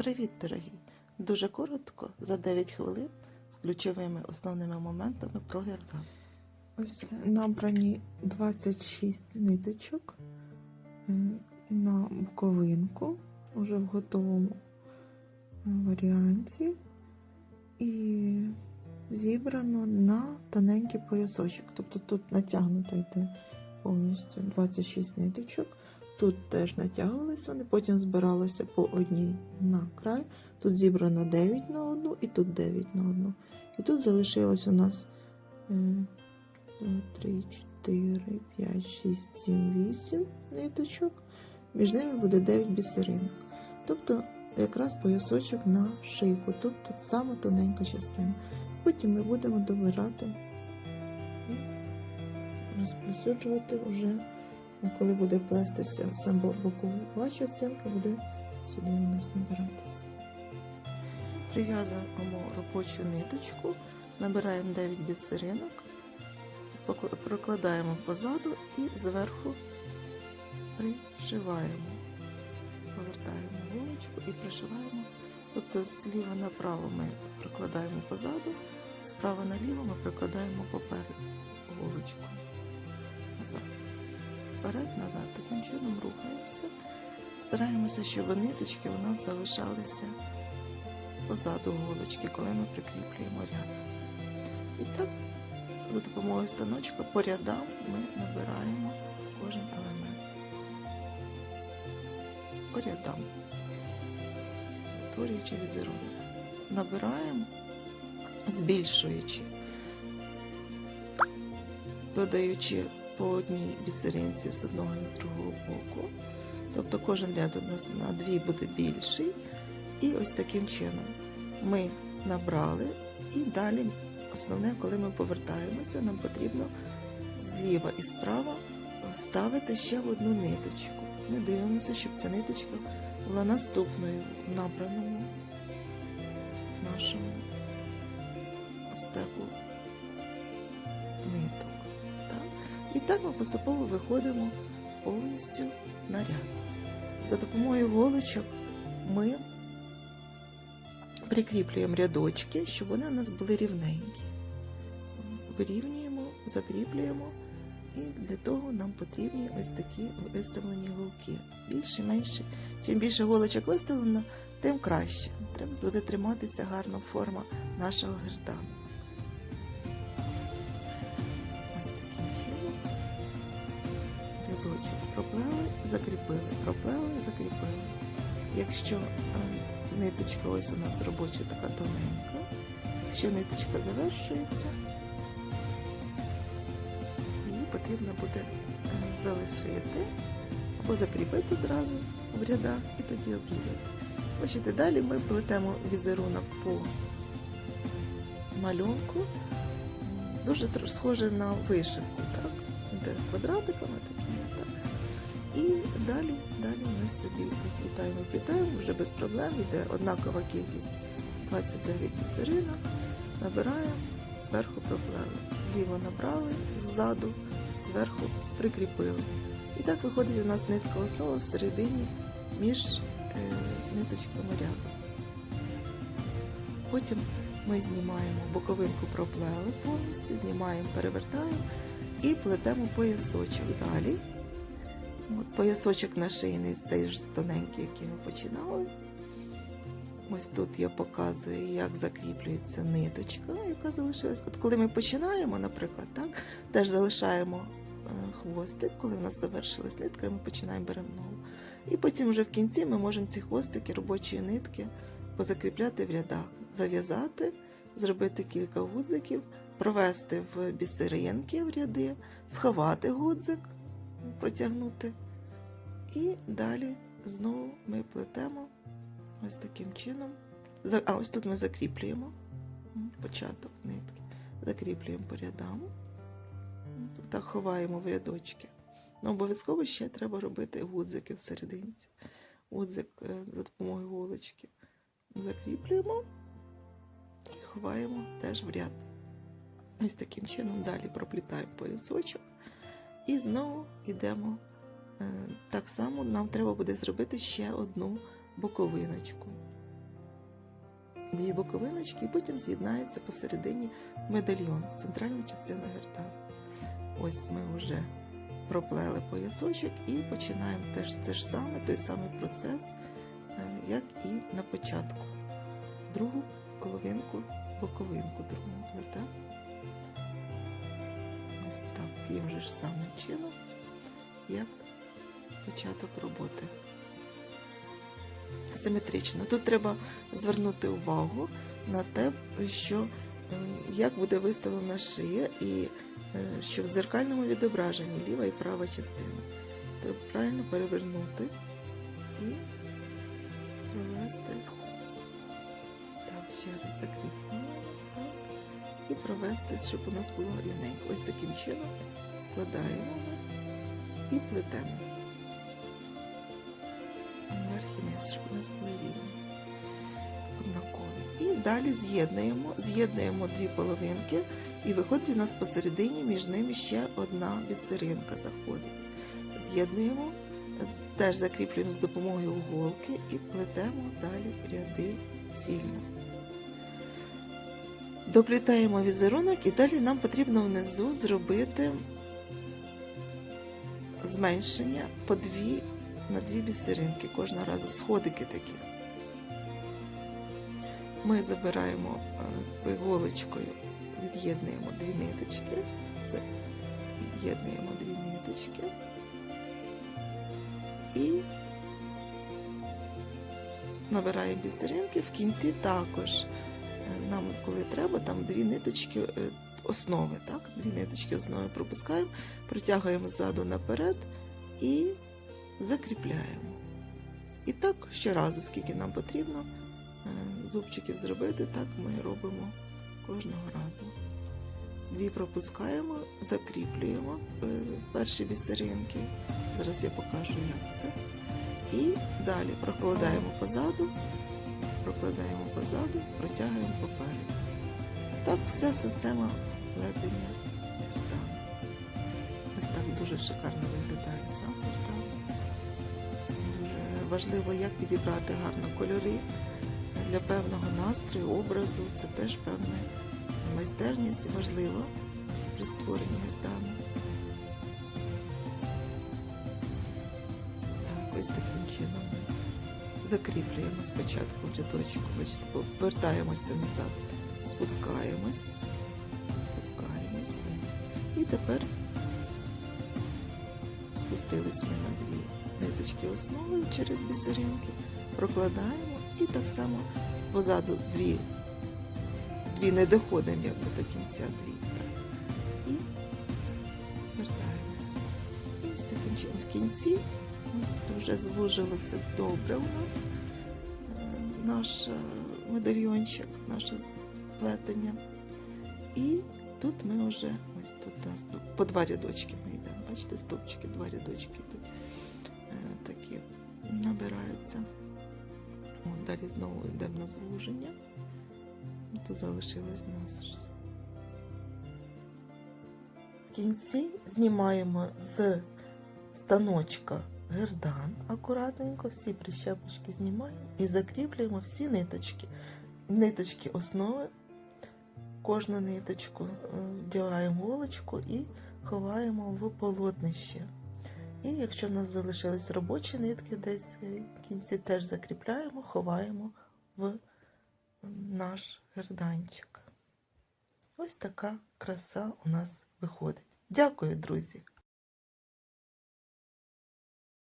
Привіт, дорогі! Дуже коротко, за 9 хвилин, з ключовими основними моментами про гердан. Ось набрані 26 ниточок е, на буковинку, уже в готовому е, варіанті. І зібрано на тоненький поясочок. Тобто тут натягнуто йде повністю 26 ниточок. Тут теж натягувалися вони, потім збиралося по одній на край. Тут зібрано 9 на одну і тут 9 на одну. І тут залишилось у нас е, 2, 3, 4, 5, 6, 7, 8 ниточок. Між ними буде 9 бісеринок. Тобто якраз поясочок на шийку, тобто сама тоненька частина. Потім ми будемо добирати і розпросюджувати вже, коли буде плестися сама бокова частинка, буде сюди у нас набиратися. Прив'язуємо робочу ниточку, набираємо 9 бісеринок, прокладаємо позаду і зверху пришиваємо. Повертаємо голочку і пришиваємо. Тобто зліва направо ми прокладаємо позаду, справа наліво ми прикладаємо поперед голочку. Назад. Вперед, назад. Таким чином рухаємося. Стараємося, щоб ниточки у нас залишалися позаду голочки, коли ми прикріплюємо ряд. І так, за допомогою станочка по рядам ми набираємо кожен елемент. По рядам, створюючи візерунок. Набираємо, збільшуючи, додаючи по одній бісеринці з одного і з другого боку. Тобто кожен ряд у нас на дві буде більший. І ось таким чином ми набрали, і далі основне, коли ми повертаємося, нам потрібно зліва і справа вставити ще одну ниточку. Ми дивимося, щоб ця ниточка була наступною в набраному нашому ниток. Так? І так ми поступово виходимо повністю на ряд. За допомогою голочок ми прикріплюємо рядочки, щоб вони у нас були рівненькі. Вирівнюємо, закріплюємо, і для того нам потрібні ось такі виставлені голки. Більше, менше. Чим більше голочок виставлено, тим краще. Треба буде триматися гарна форма нашого гердану. Закріпили, проплели, закріпили. Якщо е, ниточка ось у нас робоча така тоненька. Якщо ниточка завершується, її потрібно буде е, залишити або закріпити зразу в рядах і тоді обрізати. Бачите, далі ми плетемо візерунок по малюнку, дуже схоже на вишивку, так? Де квадратиками такими, так? І далі, далі ми собі вплітаємо, вплітаємо, вже без проблем, йде однакова кількість 29 бісеринок, набираємо, зверху проплели. Вліво набрали, ззаду, зверху прикріпили. І так виходить у нас нитка основа всередині між е, ниточками ряду. Потім ми знімаємо боковинку проплели повністю, знімаємо, перевертаємо і плетемо поясочок далі. От поясочок на шийний цей ж тоненький, який ми починали. Ось тут я показую, як закріплюється ниточка, яка залишилась. От коли ми починаємо, наприклад, так, теж залишаємо е, хвостик, коли в нас завершилась нитка, і ми починаємо беремо нову. І потім вже в кінці ми можемо ці хвостики робочої нитки позакріпляти в рядах, зав'язати, зробити кілька гудзиків, провести в бісеринки в ряди, сховати гудзик, протягнути. І далі знову ми плетемо ось таким чином. А ось тут ми закріплюємо початок нитки, закріплюємо по рядам, так ховаємо в рядочки. Ну, обов'язково ще треба робити гудзики всерединці. Гудзик е, за допомогою голочки закріплюємо і ховаємо теж в ряд. Ось таким чином далі проплітаємо поясочок і знову йдемо. Е, Так само нам треба буде зробити ще одну боковиночку. дві боковиночки, потім з'єднається посередині медальйон в центральну частину герда. Ось ми вже проплели поясочок і починаємо теж те ж саме, той самий процес, е, як і на початку. Другу половинку, боковинку другу плетемо. Ось так, таким же ж самим чином, як початок роботи. Симетрично. Тут треба звернути увагу на те, що ем, як буде виставлена шия, і е, що в дзеркальному відображенні ліва і права частина. Треба правильно перевернути і провести. Так, ще раз закріпимо. Так. І провести, щоб у нас було рівненько. Ось таким чином складаємо і плетемо. Вверх і щоб у нас були рівні. Однакові. І далі з'єднуємо, з'єднуємо дві половинки, і виходить у нас посередині між ними ще одна бісеринка заходить. З'єднуємо, теж закріплюємо з допомогою голки і плетемо далі ряди цільно. Доплітаємо візерунок і далі нам потрібно внизу зробити зменшення по дві на дві бісеринки кожного разу, сходики такі. Ми забираємо е, іголочкою, від'єднуємо дві ниточки, від'єднуємо дві ниточки і набираємо бісеринки. В кінці також е, нам, коли треба, там дві ниточки е, основи, так? Дві ниточки основи пропускаємо, протягуємо ззаду наперед і закріпляємо. І так щоразу, скільки нам потрібно е, зубчиків зробити, так ми робимо кожного разу. Дві пропускаємо, закріплюємо е, перші бісеринки. Зараз я покажу, як це. І далі прокладаємо позаду, прокладаємо позаду, протягуємо попереду. Так вся система плетення. Ось так дуже шикарно виглядає важливо, як підібрати гарно кольори для певного настрою, образу. Це теж певна майстерність важлива при створенні гердану. Так, ось таким чином закріплюємо спочатку в рядочку, бачите, повертаємося назад, спускаємось, спускаємось. І тепер спустились ми на дві ниточки основи через бісеринки, прокладаємо і так само позаду дві, дві не доходимо якби до кінця дві. Так. І вертаємося. І з таким чином в кінці вже звужилося добре у нас е, наш е, медальйончик, наше плетення. І тут ми вже ось тут по два рядочки ми йдемо. Бачите, стовпчики, два рядочки йдуть. Такі набираються. От, далі знову йдемо на звуження. Тут залишилось нас. В кінці знімаємо з станочка гердан акуратненько, всі прищепочки знімаємо і закріплюємо всі ниточки. Ниточки основи, кожну ниточку е, здягаємо голочку і ховаємо в полотнище. І якщо в нас залишились робочі нитки, десь е, в кінці теж закріпляємо, ховаємо в наш герданчик. Ось така краса у нас виходить. Дякую, друзі!